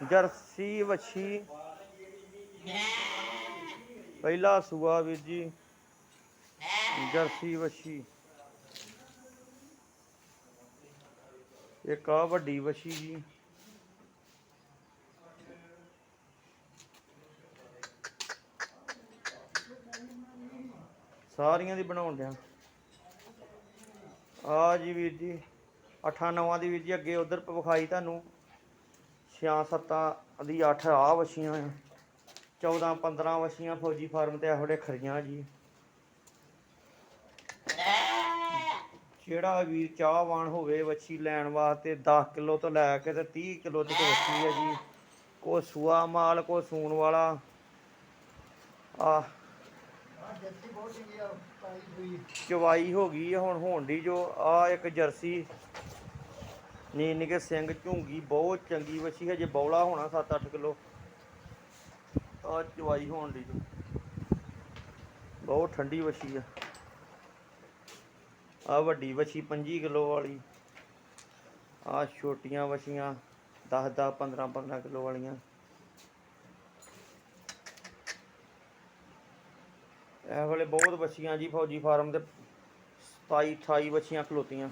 Jersey ਵੱਛੀ। ਪਹਿਲਾ ਸੂਆ ਵੀਰ ਜੀ। ਜਰਸੀ ਵੱਛੀ। ਇੱਕ ਆ ਵੱਡੀ ਵੱਛੀ ਜੀ। ਸਾਰੀਆਂ ਦੀ ਬਣਾਉਣ ਡਿਆ ਆ ਜੀ ਵੀਰ ਜੀ, ਅੱਠਾਂ ਨਵਾਂ ਦੀ ਵੀਰ ਜੀ, ਅੱਗੇ ਉਧਰ ਵਿਖਾਈ ਤੁਹਾਨੂੰ। ਛਿਆਂ ਸੱਤਾਂ ਦੀ 8 ਆ ਵਛੀਆਂ ਆ। 14 15 ਵਛੀਆਂ ਫੌਜੀ ਫਾਰਮ ਤੇ ਇਹੋ ਜਿਹੇ ਖਰੀਆਂ ਜੀ। ਜਿਹੜਾ ਵੀਰ ਚਾਹਵਾਨ ਹੋਵੇ ਵੱਛੀ ਲੈਣ ਵਾਸਤੇ 10 ਕਿਲੋ ਤੋਂ ਲੈ ਕੇ ਤੇ 30 ਕਿਲੋ ਤੱਕ ਵੱਛੀ ਹੈ ਜੀ। ਕੋ ਸੂਆ ਮਾਲ ਕੋ ਸੂਣ ਵਾਲਾ। ਆ ਚਵਾਈ ਹੋ ਗਈ ਹੁਣ ਹੋਣ ਦੀ ਜੋ। ਆ ਇੱਕ ਜਰਸੀ ਨੀ ਨਿਕੇ ਸਿੰਘ ਝੁੰਗੀ ਬਹੁਤ ਚੰਗੀ ਵੱਛੀ, ਹਜੇ ਬੌਲਾ ਹੋਣਾ 7-8 ਕਿਲੋ। ਆ ਚਵਾਈ ਹੋਣ ਦੀ ਬਹੁਤ ਠੰਡੀ ਵੱਛੀ ਆ। ਆ ਵੱਡੀ ਵੱਛੀ 25 ਕਿਲੋ ਵਾਲੀ। ਆ ਛੋਟੀਆਂ ਵਛੀਆਂ 10-10 15-15 ਕਿਲੋ ਵਾਲੀਆਂ। ਇਹ ਵੇਲੇ ਬਹੁਤ ਵਛੀਆਂ ਜੀ, ਫੌਜੀ ਫਾਰਮ ਦੇ 27 28 ਵਛੀਆਂ ਖਲੋਤੀਆਂ।